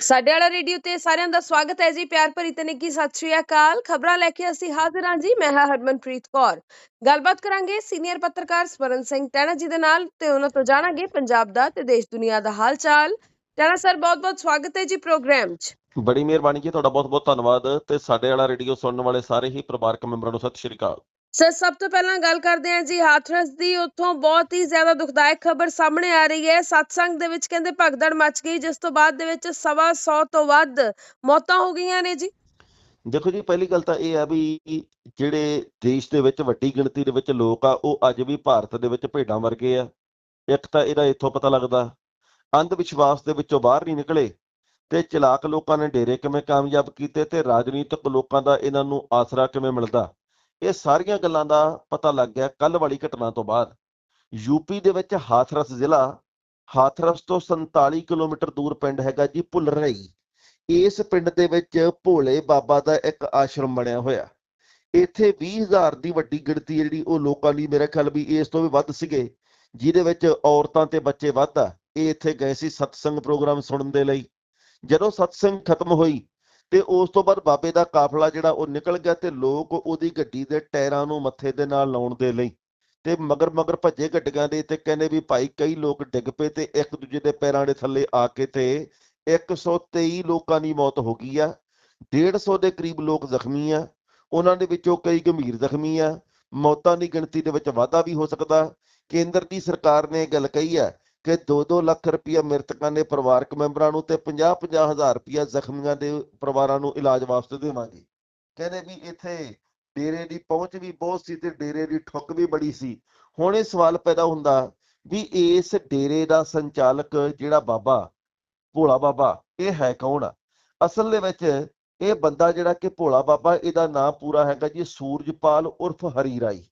ਸਾਡੇ ਵਾਲਾ ਰੇਡੀਓ ਤੇ ਸਾਰਿਆਂ ਦਾ ਸਵਾਗਤ ਹੈ ਜੀ, ਪਿਆਰ ਭਰੀ ਤੇ ਸਤਿ ਸ਼੍ਰੀ ਅਕਾਲ। ਖਬਰਾਂ ਲੈ ਕੇ ਅਸੀਂ ਹਾਜ਼ਰ ਹਾਂ ਜੀ, ਮੈਂ ਹਾਂ ਹਰਮਨਪ੍ਰੀਤ ਕੌਰ। ਗੱਲਬਾਤ ਕਰਾਂਗੇ ਸੀਨੀਅਰ ਪੱਤਰਕਾਰ ਸਵਰਨ ਸਿੰਘ ਟੈਣਾ ਜੀ ਦੇ ਨਾਲ ਤੇ ਉਹਨਾਂ ਤੋਂ ਜਾਣਾਂਗੇ ਪੰਜਾਬ ਦਾ ਤੇ ਦੇਸ਼ ਦੁਨੀਆ ਦਾ ਹਾਲ ਚਾਲ ਟੈਣਾ ਸਰ, ਬਹੁਤ-ਬਹੁਤ ਸਵਾਗਤ ਹੈ ਜੀ ਪ੍ਰੋਗਰਾਮ 'ਚ। ਬੜੀ ਮਿਹਰਬਾਨੀ ਜੀ, ਤੁਹਾਡਾ ਬਹੁਤ-ਬਹੁਤ ਧੰਨਵਾਦ ਤੇ ਸਾਡੇ ਵਾਲਾ ਰੇਡੀਓ ਸੁਣਨ ਵਾਲੇ ਸਾਰੇ ਹੀ ਪਰਿਵਾਰਕ ਮੈਂਬਰਾਂ ਨੂੰ ਸਤਿ ਸ਼੍ਰੀ ਅਕਾਲ। ਸਰ, ਸਭ ਤੋਂ ਪਹਿਲਾਂ ਗੱਲ ਕਰਦੇ ਹਾਂ ਜੀ ਹਾਥਰਸ ਦੀ। ਉੱਥੋਂ ਬਹੁਤ ਹੀ ਜ਼ਿਆਦਾ ਦੁਖਦਾਇਕ ਖਬਰ ਸਾਹਮਣੇ ਆ ਰਹੀ ਹੈ। ਸਤਸੰਗ ਦੇ ਵਿੱਚ ਕਹਿੰਦੇ ਭਗਦੜ ਮਚ ਗਈ, ਜਿਸ ਤੋਂ ਬਾਅਦ ਦੇ ਵਿੱਚ ਸਵਾ ਸੌ ਤੋਂ ਵੱਧ ਮੌਤਾਂ ਹੋ ਗਈਆਂ ਨੇ ਜੀ। ਦੇਖੋ ਜੀ, ਪਹਿਲੀ ਗੱਲ ਤਾਂ ਇਹ ਹੈ ਵੀ ਜਿਹੜੇ ਦੇਸ਼ ਦੇ ਵਿੱਚ ਵੱਡੀ ਗਿਣਤੀ ਦੇ ਵਿੱਚ ਲੋਕ ਆ, ਉਹ ਅੱਜ ਵੀ ਭਾਰਤ ਦੇ ਵਿੱਚ ਭੇਡਾਂ ਵਰਗੇ ਆ। ਇੱਕ ਤਾਂ ਇਹਦਾ ਇੱਥੋਂ ਪਤਾ ਲੱਗਦਾ ਅੰਧ ਵਿਸ਼ਵਾਸ ਦੇ ਵਿੱਚੋਂ ਬਾਹਰ ਨਹੀਂ ਨਿਕਲੇ ਤੇ ਚਲਾਕ ਲੋਕਾਂ ਨੇ ਡੇਰੇ ਕਿਵੇਂ ਕਾਮਯਾਬ ਕੀਤੇ ਤੇ ਰਾਜਨੀਤਿਕ ਲੋਕਾਂ ਦਾ ਇਹਨਾਂ ਨੂੰ ਆਸਰਾ ਕਿਵੇਂ ਮਿਲਦਾ। ਇਹ ਸਾਰੀਆਂ ਗੱਲਾਂ ਦਾ ਪਤਾ ਲੱਗ ਗਿਆ ਕੱਲ ਵਾਲੀ ਘਟਨਾ ਤੋਂ ਬਾਅਦ। ਯੂਪੀ ਦੇ ਵਿੱਚ ਹਾਥਰਸ ਜ਼ਿਲ੍ਹਾ, ਹਾਥਰਸ ਤੋਂ 47 ਕਿਲੋਮੀਟਰ ਦੂਰ ਪਿੰਡ ਹੈਗਾ ਜੀ ਭੁੱਲਰਈ। ਇਸ ਪਿੰਡ ਦੇ ਵਿੱਚ ਭੋਲੇ ਬਾਬਾ ਦਾ ਇੱਕ ਆਸ਼ਰਮ ਬਣਿਆ ਹੋਇਆ। ਇੱਥੇ 20000 ਦੀ ਵੱਡੀ ਗਿਣਤੀ ਜਿਹੜੀ ਉਹ ਲੋਕਾਂ ਲਈ ਮੇਰੇ ਖਿਆਲ ਵੀ ਇਸ ਤੋਂ ਵੀ ਵੱਧ ਸੀਗੇ, ਜਿਹਦੇ ਵਿੱਚ ਔਰਤਾਂ ਤੇ ਬੱਚੇ ਵੱਧ ਆ। ਇਹ ਇੱਥੇ ਗਏ ਸੀ ਸਤਸੰਗ ਪ੍ਰੋਗਰਾਮ ਸੁਣਨ ਦੇ ਲਈ। ਜਦੋਂ ਸਤਸੰਗ ਖਤਮ ਹੋਈ ਤੇ ਉਸ ਤੋਂ ਬਾਅਦ ਬਾਬੇ ਦਾ ਕਾਫਲਾ ਜਿਹੜਾ ਉਹ ਨਿਕਲ ਗਿਆ ਤੇ ਲੋਕ ਉਹਦੀ ਗੱਡੀ ਦੇ ਟਾਇਰਾਂ ਨੂੰ ਮੱਥੇ ਦੇ ਨਾਲ ਲਾਉਣ ਦੇ ਲਈ ਤੇ ਮਗਰ ਮਗਰ ਭੱਜੇ ਗੱਡੀਆਂ ਦੇ ਤੇ ਕਹਿੰਦੇ ਵੀ ਭਾਈ ਕਈ ਲੋਕ ਡਿੱਗ ਪਏ ਤੇ ਇੱਕ ਦੂਜੇ ਦੇ ਪੈਰਾਂ ਦੇ ਥੱਲੇ ਆ ਕੇ ਤੇ 123 ਲੋਕਾਂ ਦੀ ਮੌਤ ਹੋ ਗਈ ਆ 150 ਦੇ ਕਰੀਬ ਲੋਕ ਜ਼ਖਮੀ ਆ, ਉਹਨਾਂ ਦੇ ਵਿੱਚੋਂ ਕਈ ਗੰਭੀਰ ਜ਼ਖਮੀ ਆ, ਮੌਤਾਂ ਦੀ ਗਿਣਤੀ ਦੇ ਵਿੱਚ ਵਾਧਾ ਵੀ ਹੋ ਸਕਦਾ, ਕੇਂਦਰ ਦੀ ਸਰਕਾਰ ਨੇ ਇਹ ਗੱਲ ਕਹੀ ਹੈ ਕਿ 2-2 ਲੱਖ ਰੁਪਇਆ ਮ੍ਰਿਤਕਾਂ ਦੇ ਪਰਿਵਾਰਕ ਮੈਂਬਰਾਂ ਨੂੰ ਤੇ 50-50 ਹਜ਼ਾਰ ਰੁਪਇਆ ਜ਼ਖਮੀਆਂ ਦੇ ਪਰਿਵਾਰਾਂ ਨੂੰ ਇਲਾਜ ਵਾਸਤੇ ਦੇਵਾਂਗੇ। ਕਹਿੰਦੇ ਵੀ ਇੱਥੇ ਡੇਰੇ ਦੀ ਪਹੁੰਚ ਵੀ ਬਹੁਤ ਸੀ ਤੇ ਡੇਰੇ ਦੀ ਠੁੱਕ ਵੀ ਬੜੀ ਸੀ। ਹੁਣ ਇਹ ਸਵਾਲ ਪੈਦਾ ਹੁੰਦਾ ਵੀ ਇਸ ਡੇਰੇ ਦਾ ਸੰਚਾਲਕ ਜਿਹੜਾ ਬਾਬਾ, ਭੋਲਾ ਬਾਬਾ, ਇਹ ਹੈ ਕੌਣ ਆ? ਅਸਲ ਦੇ ਵਿੱਚ ਇਹ ਬੰਦਾ ਜਿਹੜਾ ਕਿ ਭੋਲਾ ਬਾਬਾ, ਇਹਦਾ ਨਾਮ ਪੂਰਾ ਹੈਗਾ ਜੀ ਸੂਰਜਪਾਲ ਉਰਫ ਹਰੀ ਰਾਈ।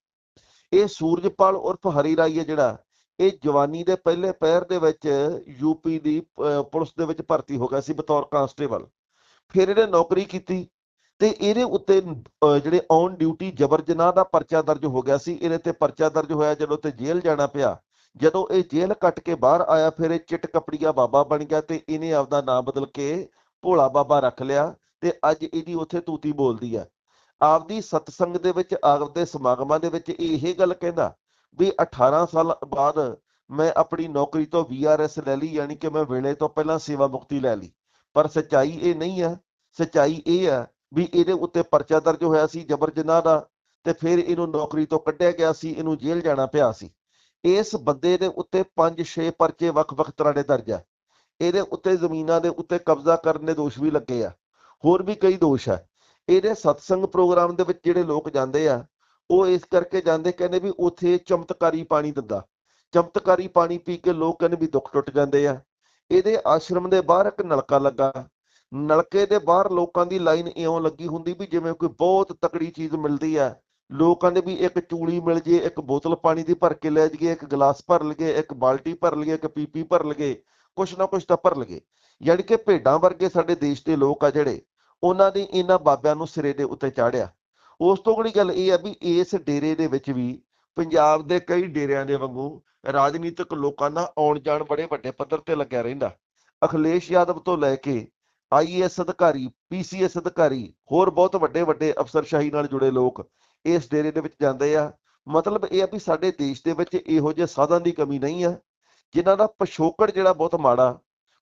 ਇਹ ਸੂਰਜਪਾਲ ਉਰਫ ਹਰੀ ਰਾਈ ਹੈ ਜਿਹੜਾ ਇਹ ਜਵਾਨੀ ਦੇ ਪਹਿਲੇ ਪਹਿਰ ਦੇ ਵਿੱਚ ਯੂਪੀ ਦੀ ਪੁਲਿਸ ਦੇ ਵਿੱਚ ਭਰਤੀ ਹੋ ਗਿਆ ਸੀ ਬਤੌਰ ਕਾਂਸਟੇਬਲ। ਫਿਰ ਇਹਨੇ ਨੌਕਰੀ ਕੀਤੀ ਤੇ ਇਹਦੇ ਉੱਤੇ ਜਿਹੜੇ ਔਨ ਡਿਊਟੀ ਜਬਰ ਜਨਾਹ ਦਾ ਪਰਚਾ ਦਰਜ ਹੋ ਗਿਆ ਸੀ। ਇਹਦੇ ਤੇ ਪਰਚਾ ਦਰਜ ਹੋਇਆ ਜਦੋਂ ਤੇ ਜੇਲ੍ਹ ਜਾਣਾ ਪਿਆ। ਜਦੋਂ ਇਹ ਜੇਲ੍ਹ ਕੱਟ ਕੇ ਬਾਹਰ ਆਇਆ, ਫਿਰ ਇਹ ਚਿੱਟ ਕਪੜੀਆ ਬਾਬਾ ਬਣ ਗਿਆ ਤੇ ਇਹਨੇ ਆਪਦਾ ਨਾਮ ਬਦਲ ਕੇ ਭੋਲਾ ਬਾਬਾ ਰੱਖ ਲਿਆ ਤੇ ਅੱਜ ਇਹਦੀ ਉੱਥੇ ਤੂਤੀ ਬੋਲਦੀ ਆ। ਆਪਦੀ ਸਤਸੰਗ ਦੇ ਵਿੱਚ, ਆਪਦੇ ਸਮਾਗਮਾਂ ਦੇ ਵਿੱਚ ਇਹ ਗੱਲ ਕਹਿੰਦਾ ਵੀ 18 ਸਾਲ ਬਾਅਦ ਮੈਂ ਆਪਣੀ ਨੌਕਰੀ ਤੋਂ ਵੀਆਰਐਸ ਲੈ ਲਈ, ਯਾਨੀ ਕਿ ਮੈਂ ਵੇਲੇ ਤੋਂ ਪਹਿਲਾਂ ਸੇਵਾ ਮੁਕਤੀ ਲੈ ਲਈ। ਪਰ ਸੱਚਾਈ ਇਹ ਨਹੀਂ ਆ ਸੱਚਾਈ ਇਹ ਆ ਵੀ ਇਹਦੇ ਉੱਤੇ ਪਰਚਾ ਦਰਜ ਹੋਇਆ ਸੀ ਜਬਰ ਜਨਾਹ ਦਾ, ਤੇ ਫਿਰ ਇਹਨੂੰ ਨੌਕਰੀ ਤੋਂ ਕੱਢਿਆ ਗਿਆ ਸੀ, ਇਹਨੂੰ ਜੇਲ੍ਹ ਜਾਣਾ ਪਿਆ ਸੀ। ਇਸ ਬੰਦੇ ਦੇ ਉੱਤੇ 5-6 ਪਰਚੇ ਵੱਖ-ਵੱਖ ਤਰ੍ਹਾਂ ਦੇ ਦਰਜ ਆ। ਇਹਦੇ ਉੱਤੇ ਜ਼ਮੀਨਾਂ ਦੇ ਉੱਤੇ ਕਬਜ਼ਾ ਕਰਨ ਦੇ ਦੋਸ਼ ਵੀ ਲੱਗੇ ਆ। ਹੋਰ ਵੀ ਕਈ ਦੋਸ਼ ਆ। ਇਹਦੇ ਸਤਸੰਗ ਪ੍ਰੋਗਰਾਮ ਦੇ ਵਿੱਚ ਜਿਹੜੇ ਲੋਕ ਜਾਂਦੇ ਆ ਉਹ ਇਸ ਕਰਕੇ ਜਾਂਦੇ ਕਹਿੰਦੇ ਵੀ ਉੱਥੇ ਚਮਤਕਾਰੀ ਪਾਣੀ ਦਿੰਦਾ। ਚਮਤਕਾਰੀ ਪਾਣੀ ਪੀ ਕੇ ਲੋਕ ਕਹਿੰਦੇ ਵੀ ਦੁੱਖ ਟੁੱਟ ਜਾਂਦੇ ਆ। ਇਹਦੇ ਆਸ਼ਰਮ ਦੇ ਬਾਹਰ ਇੱਕ ਨਲਕਾ ਲੱਗਾ। ਨਲਕੇ ਦੇ ਬਾਹਰ ਲੋਕਾਂ ਦੀ ਲਾਈਨ ਇਉਂ ਲੱਗੀ ਹੁੰਦੀ ਵੀ ਜਿਵੇਂ ਕੋਈ ਬਹੁਤ ਤਕੜੀ ਚੀਜ਼ ਮਿਲਦੀ ਆ। ਲੋਕਾਂ ਦੇ ਵੀ ਇੱਕ ਚੂਲੀ ਮਿਲ ਜੇ, ਇੱਕ ਬੋਤਲ ਪਾਣੀ ਦੀ ਭਰ ਕੇ ਲੈ ਜਾਈਏ, ਇੱਕ ਗਲਾਸ ਭਰ ਲਈਏ, ਇੱਕ ਬਾਲਟੀ ਭਰ ਲਈਏ, ਇੱਕ ਪੀਪੀ ਭਰ ਲਈਏ, ਕੁਛ ਨਾ ਕੁਛ ਤਾਂ ਭਰ ਲਈਏ। ਯਾਨੀ ਕਿ ਭੇਡਾਂ ਵਰਗੇ ਸਾਡੇ ਦੇਸ਼ ਦੇ ਲੋਕ ਆ ਜਿਹੜੇ, ਉਹਨਾਂ ਨੇ ਇਹਨਾਂ ਬਾਬਿਆਂ ਨੂੰ ਸਿਰੇ ਦੇ ਉੱਤੇ ਚਾੜਿਆ। ਉਸ ਤੋਂ ਅਗਲੀ ਗੱਲ ਇਹ ਆ ਵੀ ਇਸ ਡੇਰੇ ਦੇ ਵਿੱਚ ਵੀ ਪੰਜਾਬ ਦੇ ਕਈ ਡੇਰਿਆਂ ਦੇ ਵਾਂਗੂ ਰਾਜਨੀਤਿਕ ਲੋਕਾਂ ਦਾ ਆਉਣ ਜਾਣ ਬੜੇ ਵੱਡੇ ਪੱਧਰ ਤੇ ਲੱਗਿਆ ਰਹਿੰਦਾ। ਅਖਿਲੇਸ਼ ਯਾਦਵ ਤੋਂ ਲੈ ਕੇ ਆਈਏਐਸ ਅਧਿਕਾਰੀ ਪੀਸੀਐਸ ਅਧਿਕਾਰੀ, ਹੋਰ ਬਹੁਤ ਵੱਡੇ ਵੱਡੇ ਅਫਸਰਸ਼ਾਹੀ ਨਾਲ ਜੁੜੇ ਲੋਕ ਇਸ ਡੇਰੇ ਦੇ ਵਿੱਚ ਜਾਂਦੇ ਆ। ਮਤਲਬ ਇਹ ਆ ਵੀ ਸਾਡੇ ਦੇਸ਼ ਦੇ ਵਿੱਚ ਇਹੋ ਜਿਹੇ ਸਾਧਨ ਦੀ ਕਮੀ ਨਹੀਂ ਆ, ਜਿਨ੍ਹਾਂ ਦਾ ਪਿਛੋਕੜ ਜਿਹੜਾ ਬਹੁਤ ਮਾੜਾ,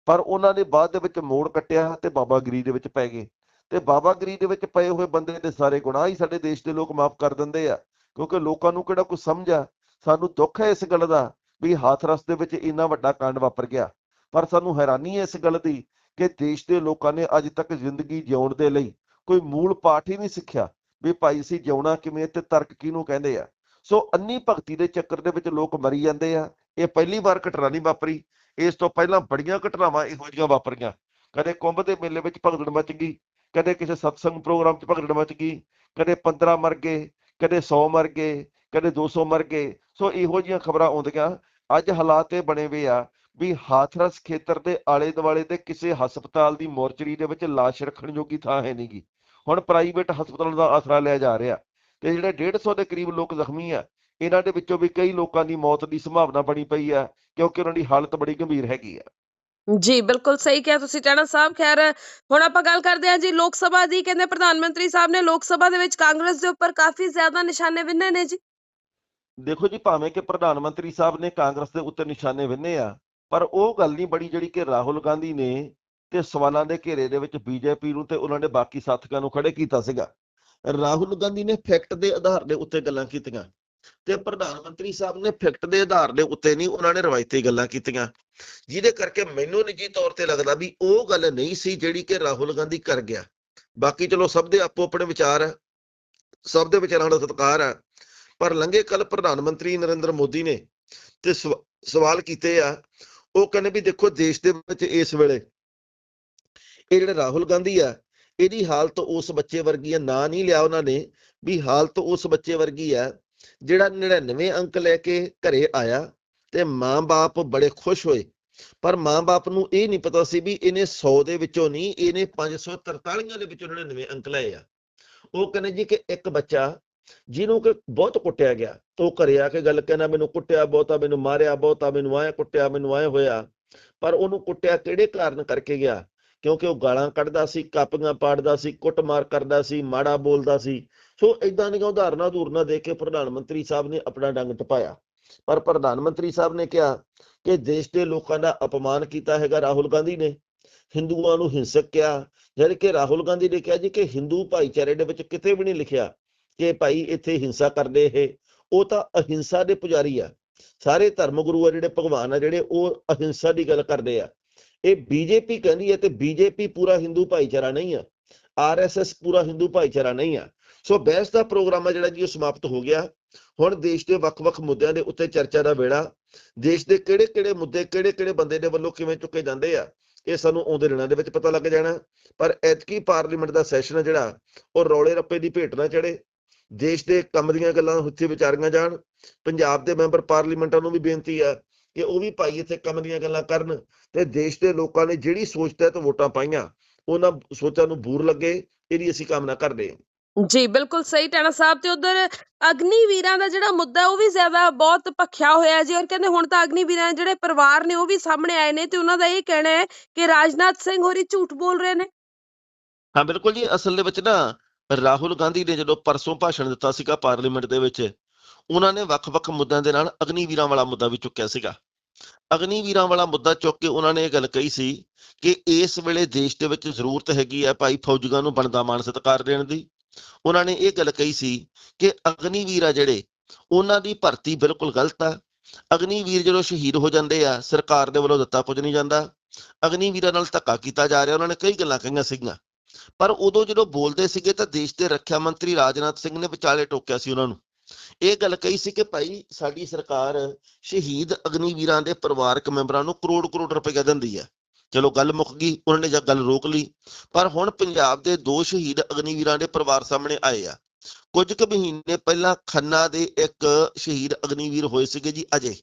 ਪਰ ਉਹਨਾਂ ਨੇ ਬਾਅਦ ਦੇ ਵਿੱਚ ਮੋੜ ਕੱਟਿਆ ਤੇ ਬਾਬਾਗਰੀ ਦੇ ਵਿੱਚ ਪੈ ਗਏ। ਤੇ ਬਾਬਾਗਰੀ ਦੇ ਵਿੱਚ ਪਏ ਹੋਏ ਬੰਦੇ ਦੇ ਸਾਰੇ ਗੁਨਾਹ ਹੀ ਸਾਡੇ ਦੇਸ਼ ਦੇ ਲੋਕ ਮਾਫ ਕਰ ਦਿੰਦੇ ਆ, ਕਿਉਂਕਿ ਲੋਕਾਂ ਨੂੰ ਕਿਹੜਾ ਕੁਝ ਸਮਝ ਆ? ਸਾਨੂੰ ਦੁੱਖ ਹੈ ਇਸ ਗੱਲ ਦਾ ਵੀ ਹਾਥਰਸ ਦੇ ਵਿੱਚ ਇੰਨਾ ਵੱਡਾ ਕਾਂਡ ਵਾਪਰ ਗਿਆ। ਪਰ ਸਾਨੂੰ ਹੈਰਾਨੀ ਹੈ ਇਸ ਗੱਲ ਦੀ ਕਿ ਦੇਸ਼ ਦੇ ਲੋਕਾਂ ਨੇ ਅੱਜ ਤੱਕ ਜ਼ਿੰਦਗੀ ਜਿਉਣ ਦੇ ਲਈ ਕੋਈ ਮੂਲ ਪਾਠ ਹੀ ਨਹੀਂ ਸਿੱਖਿਆ ਵੀ ਭਾਈ ਅਸੀਂ ਜਿਉਣਾ ਕਿਵੇਂ ਤੇ ਤਰਕ ਕਿਹਨੂੰ ਕਹਿੰਦੇ ਆ? ਸੋ ਅੰਨੀ ਭਗਤੀ ਦੇ ਚੱਕਰ ਦੇ ਵਿੱਚ ਲੋਕ ਮਰੀ ਜਾਂਦੇ ਆ। ਇਹ ਪਹਿਲੀ ਵਾਰ ਘਟਨਾ ਨਹੀਂ ਵਾਪਰੀ। ਇਸ ਤੋਂ ਪਹਿਲਾਂ ਬੜੀਆਂ ਘਟਨਾਵਾਂ ਇਹੋ ਜਿਹੀਆਂ ਵਾਪਰੀਆਂ। ਕਦੇ ਕੁੰਭ ਦੇ ਮੇਲੇ ਵਿੱਚ ਭਗਦੜ ਮਚ ਗਈ ਕਦੇ ਕਿਸੇ ਸਤਸੰਗ ਪ੍ਰੋਗਰਾਮ 'ਚ ਭਗਦੜ ਮਚ ਗਈ, ਕਦੇ 15 ਮਰ ਗਏ, ਕਦੇ 100 ਮਰ ਗਏ, ਕਦੇ 200 ਮਰ ਗਏ। ਸੋ ਇਹੋ ਜਿਹੀਆਂ ਖਬਰਾਂ ਆਉਂਦੀਆਂ। ਅੱਜ ਹਾਲਾਤ ਇਹ ਬਣੇ ਹੋਏ ਆ ਵੀ ਹਾਥਰਸ ਖੇਤਰ ਦੇ ਆਲੇ ਦੁਆਲੇ ਦੇ ਕਿਸੇ ਹਸਪਤਾਲ ਦੀ ਮੋਰਚਰੀ ਦੇ ਵਿੱਚ ਲਾਸ਼ ਰੱਖਣ ਜੋਗੀ ਥਾਂ ਹੈ ਨਹੀਂਗੀ ਹੁਣ ਪ੍ਰਾਈਵੇਟ ਹਸਪਤਾਲਾਂ ਦਾ ਆਸਰਾ ਲਿਆ ਜਾ ਰਿਹਾ ਤੇ ਜਿਹੜੇ 150 ਦੇ ਕਰੀਬ ਲੋਕ ਜ਼ਖਮੀ ਆ, ਇਹਨਾਂ ਦੇ ਵਿੱਚੋਂ ਵੀ ਕਈ ਲੋਕਾਂ ਦੀ ਮੌਤ ਦੀ ਸੰਭਾਵਨਾ ਬਣੀ ਪਈ ਆ, ਕਿਉਂਕਿ ਉਹਨਾਂ ਦੀ ਹਾਲਤ ਬੜੀ ਗੰਭੀਰ ਹੈਗੀ ਆ। ਜੀ, ਬਿਲਕੁਲ ਸਹੀ ਕਿਹਾ ਤੁਸੀਂ, ਟੈਣਾ ਸਾਹਿਬ। ਖੈਰ, ਹੁਣ ਆਪਾਂ ਗੱਲ ਕਰਦੇ ਹਾਂ ਜੀ ਲੋਕ ਸਭਾ ਦੀ। ਕਹਿੰਦੇ ਪ੍ਰਧਾਨ ਮੰਤਰੀ ਸਾਹਿਬ ਨੇ ਲੋਕ ਸਭਾ ਦੇ ਵਿੱਚ ਕਾਂਗਰਸ ਦੇ ਉੱਪਰ ਕਾਫੀ ਜ਼ਿਆਦਾ ਨਿਸ਼ਾਨੇ ਵਿੰਨੇ ਨੇ ਜੀ। ਦੇਖੋ ਜੀ, ਭਾਵੇਂ ਕਿ ਪ੍ਰਧਾਨ ਮੰਤਰੀ ਸਾਹਿਬ ਨੇ ਕਾਂਗਰਸ ਦੇ ਉੱਤੇ ਨਿਸ਼ਾਨੇ ਵਿੰਨੇ ਆ, ਪਰ ਉਹ ਗੱਲ ਨਹੀਂ ਬੜੀ ਜਿਹੜੀ ਕਿ ਰਾਹੁਲ ਗਾਂਧੀ ਨੇ ਤੇ ਸਵਾਲਾਂ ਦੇ ਘੇਰੇ ਦੇ ਵਿੱਚ ਬੀਜੇਪੀ ਨੂੰ ਤੇ ਉਹਨਾਂ ਦੇ ਬਾਕੀ ਸਾਥੀਆਂ ਨੂੰ ਖੜੇ ਕੀਤਾ ਸੀਗਾ। ਰਾਹੁਲ ਗਾਂਧੀ ਨੇ ਫੈਕਟ ਦੇ ਆਧਾਰ ਦੇ ਉੱਤੇ ਗੱਲਾਂ ਕੀਤੀਆਂ। ਤੇ ਪ੍ਰਧਾਨ ਮੰਤਰੀ ਸਾਹਿਬ ਨੇ ਫੈਕਟ ਦੇ ਆਧਾਰ ਦੇ ਉੱਤੇ ਨਹੀਂ ਉਹਨਾਂ ਨੇ ਰਵਾਇਤੀ ਗੱਲਾਂ ਕੀਤੀਆਂ। ਜਿਹਦੇ ਕਰਕੇ ਮੈਨੂੰ ਨਿੱਜੀ ਤੌਰ ਤੇ ਲੱਗਦਾ ਵੀ ਉਹ ਗੱਲ ਨਹੀਂ ਸੀ ਜਿਹੜੀ ਕਿ ਰਾਹੁਲ ਗਾਂਧੀ ਕਰ ਗਿਆ। ਬਾਕੀ ਚਲੋ ਸਭ ਦੇ ਆਪੋ ਆਪਣੇ ਵਿਚਾਰ ਆ, ਸਭ ਦੇ ਵਿਚਾਰਾਂ ਦਾ ਸਤਿਕਾਰ ਹੈ ਪਰ ਲੰਘੇ ਕੱਲ ਪ੍ਰਧਾਨ ਮੰਤਰੀ ਨਰਿੰਦਰ ਮੋਦੀ ਨੇ ਤੇ ਸਵ- ਸਵਾਲ ਕੀਤੇ ਆ, ਉਹ ਕਹਿੰਦੇ ਵੀ ਦੇਖੋ ਦੇਸ਼ ਦੇ ਵਿੱਚ ਇਸ ਵੇਲੇ ਇਹ ਜਿਹੜੇ ਰਾਹੁਲ ਗਾਂਧੀ ਆ, ਇਹਦੀ ਹਾਲਤ ਉਸ ਬੱਚੇ ਵਰਗੀ ਆ, ਨਾਂ ਨਹੀਂ ਲਿਆ ਉਹਨਾਂ ਨੇ ਵੀ ਹਾਲਤ ਉਸ ਬੱਚੇ ਵਰਗੀ ਆ। ਜਿਹੜਾ 99 ਅੰਕ ਲੈ ਕੇ ਘਰੇ ਆਇਆ ਤੇ ਮਾਂ-ਬਾਪ ਬੜੇ ਖੁਸ਼ ਹੋਏ। ਪਰ ਮਾਂ-ਬਾਪ ਨੂੰ ਇਹ ਨਹੀਂ ਪਤਾ ਸੀ ਵੀ ਇਹਨੇ 100 ਦੇ ਵਿੱਚੋਂ ਨਹੀਂ, ਇਹਨੇ 543 ਦੇ ਵਿੱਚੋਂ 99 ਅੰਕ ਲਏ ਆ। ਉਹ ਕਹਿੰਦੇ ਜੀ ਕਿ ਇੱਕ ਬੱਚਾ ਜਿਹਨੂੰ ਕਿ ਬਹੁਤ ਕੁੱਟਿਆ ਗਿਆ ਉਹ ਘਰੇ ਆ ਕੇ ਗੱਲ ਕਹਿੰਦਾ, ਮੈਨੂੰ ਕੁੱਟਿਆ ਬਹੁਤਾ, ਮੈਨੂੰ ਮਾਰਿਆ ਬਹੁਤਾ, ਮੈਨੂੰ ਆਇਆ ਕੁੱਟਿਆ, ਮੈਨੂੰ ਆਇਆ ਹੋਇਆ। ਪਰ ਉਹਨੂੰ ਕੁੱਟਿਆ ਕਿਹੜੇ ਕਾਰਨ ਕਰਕੇ ਗਿਆ? ਕਿਉਂਕਿ ਉਹ ਗਾਲਾਂ ਕੱਢਦਾ ਸੀ, ਕਾਪੀਆਂ ਪਾੜਦਾ ਸੀ, ਕੁੱਟਮਾਰ ਕਰਦਾ ਸੀ, ਮਾੜਾ ਬੋਲਦਾ ਸੀ। ਸੋ ਇਦਾਂ ਦੀਆਂ ਉਦਾਹਰਨਾਂ ਉਦਾਹਰਨਾਂ ਦੇ ਕੇ ਪ੍ਰਧਾਨ ਮੰਤਰੀ ਸਾਹਿਬ ਨੇ ਆਪਣਾ ਡੰਗ ਟਪਾਇਆ। ਪਰ ਪ੍ਰਧਾਨ ਮੰਤਰੀ ਸਾਹਿਬ ਨੇ ਕਿਹਾ ਕਿ ਦੇਸ਼ ਦੇ ਲੋਕਾਂ ਦਾ ਅਪਮਾਨ ਕੀਤਾ ਹੈਗਾ ਰਾਹੁਲ ਗਾਂਧੀ ਨੇ। ਹਿੰਦੂਆਂ ਨੂੰ ਹਿੰਸਕ ਕਿਹਾ। ਜਦ ਕਿ ਰਾਹੁਲ ਗਾਂਧੀ ਨੇ ਕਿਹਾ ਜੀ ਕਿ ਹਿੰਦੂ ਭਾਈਚਾਰੇ ਦੇ ਵਿੱਚ ਕਿਤੇ ਵੀ ਨਹੀਂ ਲਿਖਿਆ ਕਿ ਭਾਈ ਇੱਥੇ ਹਿੰਸਾ ਕਰਦੇ ਇਹ। ਉਹ ਤਾਂ ਅਹਿੰਸਾ ਦੇ ਪੁਜਾਰੀ ਆ। ਸਾਰੇ ਧਰਮ ਗੁਰੂ ਆ ਜਿਹੜੇ ਭਗਵਾਨ ਆ ਜਿਹੜੇ ਉਹ ਅਹਿੰਸਾ ਦੀ ਗੱਲ ਕਰਦੇ ਆ। ਇਹ ਬੀਜੇਪੀ ਕਹਿੰਦੀ ਹੈ ਤੇ ਬੀਜੇਪੀ ਪੂਰਾ ਹਿੰਦੂ ਭਾਈਚਾਰਾ ਨਹੀਂ ਆ। ਆਰਐਸਐਸ ਪੂਰਾ ਹਿੰਦੂ ਭਾਈਚਾਰਾ ਨਹੀਂ ਆ। ਸੋ ਬਹਿਸ ਦਾ ਪ੍ਰੋਗਰਾਮ ਆ ਜਿਹੜਾ ਜੀ, ਉਹ ਸਮਾਪਤ ਹੋ ਗਿਆ। ਹੁਣ ਦੇਸ਼ ਦੇ ਵੱਖ-ਵੱਖ ਮੁੱਦਿਆਂ ਦੇ ਉੱਤੇ ਚਰਚਾ ਦਾ ਵੇਲਾ। ਦੇਸ਼ ਦੇ ਕਿਹੜੇ-ਕਿਹੜੇ ਮੁੱਦੇ ਕਿਹੜੇ-ਕਿਹੜੇ ਬੰਦੇ ਦੇ ਵੱਲੋਂ ਕਿਵੇਂ ਚੁੱਕੇ ਜਾਂਦੇ ਆ, ਇਹ ਸਾਨੂੰ ਆਉਂਦੇ ਦਿਨਾਂ ਦੇ ਵਿੱਚ ਪਤਾ ਲੱਗ ਜਾਣਾ। ਪਰ ਐਤਕੀ ਪਾਰਲੀਮੈਂਟ ਦਾ ਸੈਸ਼ਨ ਜਿਹੜਾ, ਉਹ ਰੌਲੇ ਰੱਪੇ ਦੀ ਭੇਟ ਨਾ ਚੜੇ ਦੇਸ਼ ਦੇ ਕੰਮ ਦੀਆਂ ਗੱਲਾਂ ਉੱਥੇ ਵਿਚਾਰੀਆਂ ਜਾਣ। ਪੰਜਾਬ ਦੇ ਮੈਂਬਰ ਪਾਰਲੀਮੈਂਟਾਂ ਨੂੰ ਵੀ ਬੇਨਤੀ ਆ ਕਿ ਉਹ ਵੀ ਭਾਈ ਇੱਥੇ ਕੰਮ ਦੀਆਂ ਗੱਲਾਂ ਕਰਨ ਤੇ ਦੇਸ਼ ਦੇ ਲੋਕਾਂ ਨੇ ਜਿਹੜੀ ਸੋਚ ਤਹਿਤ ਵੋਟਾਂ ਪਾਈਆਂ, ਉਹਨਾਂ ਸੋਚਾਂ ਨੂੰ ਬੂਰ ਲੱਗੇ, ਇਹਦੀ ਅਸੀਂ ਕਾਮਨਾ ਕਰਦੇ ਹਾਂ। ਜੀ, ਬਿਲਕੁਲ ਸਹੀ ਟੈਣਾ ਸਾਹਿਬ, ਤੇ ਉਧਰ ਅਗਨੀ ਵੀਰਾਂ ਦਾ ਜਿਹੜਾ ਮੁੱਦਾ ਉਹ ਵੀ ਜ਼ਿਆਦਾ ਬਹੁਤ ਭਖਿਆ ਹੋਇਆ ਜੀ, ਔਰ ਕਹਿੰਦੇ ਹੁਣ ਤਾਂ ਅਗਨੀ ਵੀਰਾਂ ਜਿਹੜੇ ਪਰਿਵਾਰ ਨੇ ਉਹ ਵੀ ਸਾਹਮਣੇ ਆਏ ਨੇ, ਤੇ ਉਹਨਾਂ ਦਾ ਇਹ ਕਹਿਣਾ ਹੈ ਕਿ ਰਾਜਨਾਥ ਸਿੰਘ ਹੋਰੀ ਝੂਠ ਬੋਲ ਰਹੇ ਨੇ। ਹਾਂ, ਬਿਲਕੁਲ ਜੀ, ਅਸਲ ਦੇ ਵਿੱਚ ਨਾ ਰਾਹੁਲ ਗਾਂਧੀ ਨੇ ਜਦੋਂ ਪਰਸੋਂ ਭਾਸ਼ਣ ਦਿੱਤਾ ਸੀਗਾ ਪਾਰਲੀਮੈਂਟ ਦੇ ਵਿੱਚ, ਉਹਨਾਂ ਨੇ ਵੱਖ-ਵੱਖ ਮੁੱਦਿਆਂ ਦੇ ਨਾਲ ਅਗਨੀਵੀਰਾਂ ਵਾਲਾ ਮੁੱਦਾ ਵੀ ਚੁੱਕਿਆ ਸੀਗਾ। ਅਗਨੀਵੀਰਾਂ ਵਾਲਾ ਮੁੱਦਾ ਚੁੱਕ ਕੇ ਉਹਨਾਂ ਨੇ ਇਹ ਗੱਲ ਕਹੀ ਸੀ ਕਿ ਇਸ ਵੇਲੇ ਦੇਸ਼ ਦੇ ਵਿੱਚ ਜ਼ਰੂਰਤ ਹੈਗੀ ਹੈ ਭਾਈ ਫੌਜੀਆਂ ਨੂੰ ਬਣਦਾ ਮਾਨ ਸਤਿਕਾਰ ਦੇਣ ਦੀ ਉਹਨਾਂ ਨੇ ਇਹ ਗੱਲ ਕਹੀ ਸੀ ਕਿ ਅਗਨੀਵੀਰ ਆ ਜਿਹੜੇ, ਉਹਨਾਂ ਦੀ ਭਰਤੀ ਬਿਲਕੁਲ ਗਲਤ ਆ। ਅਗਨੀਵੀਰ ਜਦੋਂ ਸ਼ਹੀਦ ਹੋ ਜਾਂਦੇ ਆ, ਸਰਕਾਰ ਦੇ ਵੱਲੋਂ ਦਿੱਤਾ ਕੁਝ ਨਹੀਂ ਜਾਂਦਾ। ਅਗਨੀਵੀਰਾਂ ਨਾਲ ਧੱਕਾ ਕੀਤਾ ਜਾ ਰਿਹਾ, ਉਹਨਾਂ ਨੇ ਕਈ ਗੱਲਾਂ ਕਹੀਆਂ ਸੀਗੀਆਂ। ਪਰ ਉਦੋਂ ਜਦੋਂ ਬੋਲਦੇ ਸੀਗੇ ਤਾਂ ਦੇਸ਼ ਦੇ ਰੱਖਿਆ ਮੰਤਰੀ ਰਾਜਨਾਥ ਸਿੰਘ ਨੇ ਵਿਚਾਲੇ ਟੋਕਿਆ ਸੀ ਉਹਨਾਂ ਨੂੰ। ਇਹ ਗੱਲ ਕਹੀ ਸੀ ਕਿ ਭਾਈ ਸਾਡੀ ਸਰਕਾਰ ਸ਼ਹੀਦ ਅਗਨੀਵੀਰਾਂ ਦੇ ਪਰਿਵਾਰਕ ਮੈਂਬਰਾਂ ਨੂੰ ਕਰੋੜ ਕਰੋੜ ਰੁਪਏ ਦਿੰਦੀ ਹੈ ਚਲੋ ਗੱਲ ਮੁੱਕ ਗਈ, ਉਹਨਾਂ ਨੇ ਜਦ ਗੱਲ ਰੋਕ ਲਈ। ਪਰ ਹੁਣ ਪੰਜਾਬ ਦੇ ਦੋ ਸ਼ਹੀਦ ਅਗਨੀਵੀਰਾਂ ਦੇ ਪਰਿਵਾਰ ਸਾਹਮਣੇ ਆਏ ਆ। ਕੁਝ ਕੁ ਮਹੀਨੇ ਪਹਿਲਾਂ ਖੰਨਾ ਦੇ ਇੱਕ ਸ਼ਹੀਦ ਅਗਨੀਵੀਰ ਹੋਏ ਸੀਗੇ ਜੀ ਅਜੇ।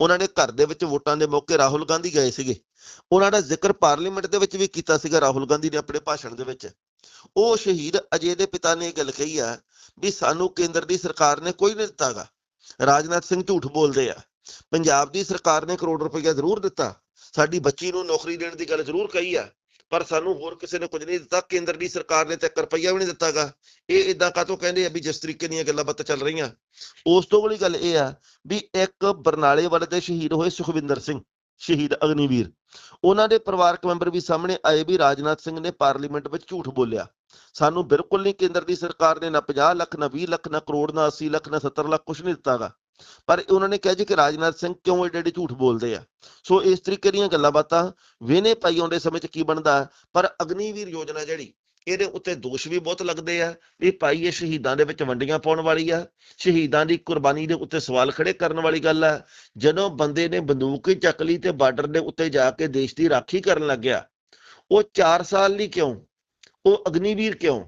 ਉਹਨਾਂ ਨੇ ਘਰ ਦੇ ਵਿੱਚ ਵੋਟਾਂ ਦੇ ਮੌਕੇ ਰਾਹੁਲ ਗਾਂਧੀ ਗਏ ਸੀਗੇ। ਉਹਨਾਂ ਦਾ ਜ਼ਿਕਰ ਪਾਰਲੀਮੈਂਟ ਦੇ ਵਿੱਚ ਵੀ ਕੀਤਾ ਸੀਗਾ ਰਾਹੁਲ ਗਾਂਧੀ ਨੇ ਆਪਣੇ ਭਾਸ਼ਣ ਦੇ ਵਿੱਚ। ਉਹ ਸ਼ਹੀਦ ਅਜੇ ਦੇ ਪਿਤਾ ਨੇ ਇਹ ਗੱਲ ਕਹੀ ਆ ਵੀ ਸਾਨੂੰ ਕੇਂਦਰ ਦੀ ਸਰਕਾਰ ਨੇ ਕੋਈ ਨਹੀਂ ਦਿੱਤਾਗਾ। ਰਾਜਨਾਥ ਸਿੰਘ ਝੂਠ ਬੋਲਦੇ ਆ। ਪੰਜਾਬ ਦੀ ਸਰਕਾਰ ਨੇ ਕਰੋੜ ਰੁਪਈਆ ਜ਼ਰੂਰ ਦਿੱਤਾ। ਸਾਡੀ ਬੱਚੀ ਨੂੰ ਨੌਕਰੀ ਦੇਣ ਦੀ ਗੱਲ ਜ਼ਰੂਰ ਕਹੀ ਆ, ਪਰ ਸਾਨੂੰ ਹੋਰ ਕਿਸੇ ਨੇ ਕੁਝ ਨਹੀਂ ਦਿੱਤਾ, ਕੇਂਦਰ ਦੀ ਸਰਕਾਰ ਨੇ ਤੱਕ ਰੁਪਈਆ ਵੀ ਨਹੀਂ ਦਿੱਤਾਗਾ। ਇਹ ਇਦਾਂ ਕਾਤੋਂ ਕਹਿੰਦੇ ਆ ਵੀ ਜਿਸ ਤਰੀਕੇ ਦੀਆਂ ਗੱਲਾਂ ਬਾਤਾਂ ਚੱਲ ਰਹੀਆਂ। ਉਸ ਤੋਂ ਅਗਲੀ ਗੱਲ ਇਹ ਆ ਵੀ ਇੱਕ ਬਰਨਾਲੇ ਵਾਲੇ ਦੇ ਸ਼ਹੀਦ ਹੋਏ ਸੁਖਵਿੰਦਰ ਸਿੰਘ, ਸ਼ਹੀਦ ਅਗਨੀਵੀਰ। ਉਹਨਾਂ ਦੇ ਪਰਿਵਾਰਕ ਮੈਂਬਰ ਵੀ ਸਾਹਮਣੇ ਆਏ ਵੀ ਰਾਜਨਾਥ ਸਿੰਘ ਨੇ ਪਾਰਲੀਮੈਂਟ ਵਿੱਚ ਝੂਠ ਬੋਲਿਆ। ਸਾਨੂੰ ਬਿਲਕੁਲ ਨਹੀਂ ਕੇਂਦਰ ਦੀ ਸਰਕਾਰ ਨੇ ਨਾ 50 ਲੱਖ, ਨਾ 20 ਲੱਖ, ਨਾ ਕਰੋੜ, ਨਾ 80 ਲੱਖ, ਨਾ 70 ਲੱਖ ਕੁਝ ਨਹੀਂ ਦਿੱਤਾਗਾ। ਪਰ ਉਹਨਾਂ ਨੇ ਕਿਹਾ ਜੀ ਕਿ ਰਾਜਨਾਥ ਸਿੰਘ ਕਿਉਂ ਏਡੇ ਏਡੇ ਝੂਠ ਬੋਲਦੇ ਆ? ਸੋ ਇਸ ਤਰੀਕੇ ਦੀਆਂ ਗੱਲਾਂ ਬਾਤਾਂ ਵੇਨੇ ਪਾਈ ਆਉਂਦੇ ਸਮੇਂ 'ਚ ਕੀ ਬਣਦਾ? ਪਰ ਅਗਨੀਵੀਰ ਯੋਜਨਾ ਜਿਹੜੀ, ਇਹਦੇ ਉੱਤੇ ਦੋਸ਼ ਵੀ ਬਹੁਤ ਲੱਗਦੇ ਆ। ਇਹ ਭਾਈ ਇਹ ਸ਼ਹੀਦਾਂ ਦੇ ਵਿੱਚ ਵੰਡੀਆਂ ਪਾਉਣ ਵਾਲੀ ਆ। ਸ਼ਹੀਦਾਂ ਦੀ ਕੁਰਬਾਨੀ ਦੇ ਉੱਤੇ ਸਵਾਲ ਖੜੇ ਕਰਨ ਵਾਲੀ ਗੱਲ ਆ। ਜਦੋਂ ਬੰਦੇ ਨੇ ਬੰਦੂਕ ਹੀ ਚੱਕ ਲਈ ਤੇ ਬਾਰਡਰ ਦੇ ਉੱਤੇ ਜਾ ਕੇ ਦੇਸ਼ ਦੀ ਰਾਖੀ ਕਰਨ ਲੱਗਿਆ, ਉਹ 4 ਸਾਲ ਲਈ ਕਿਉਂ? ਉਹ ਅਗਨੀਵੀਰ ਕਿਉਂ?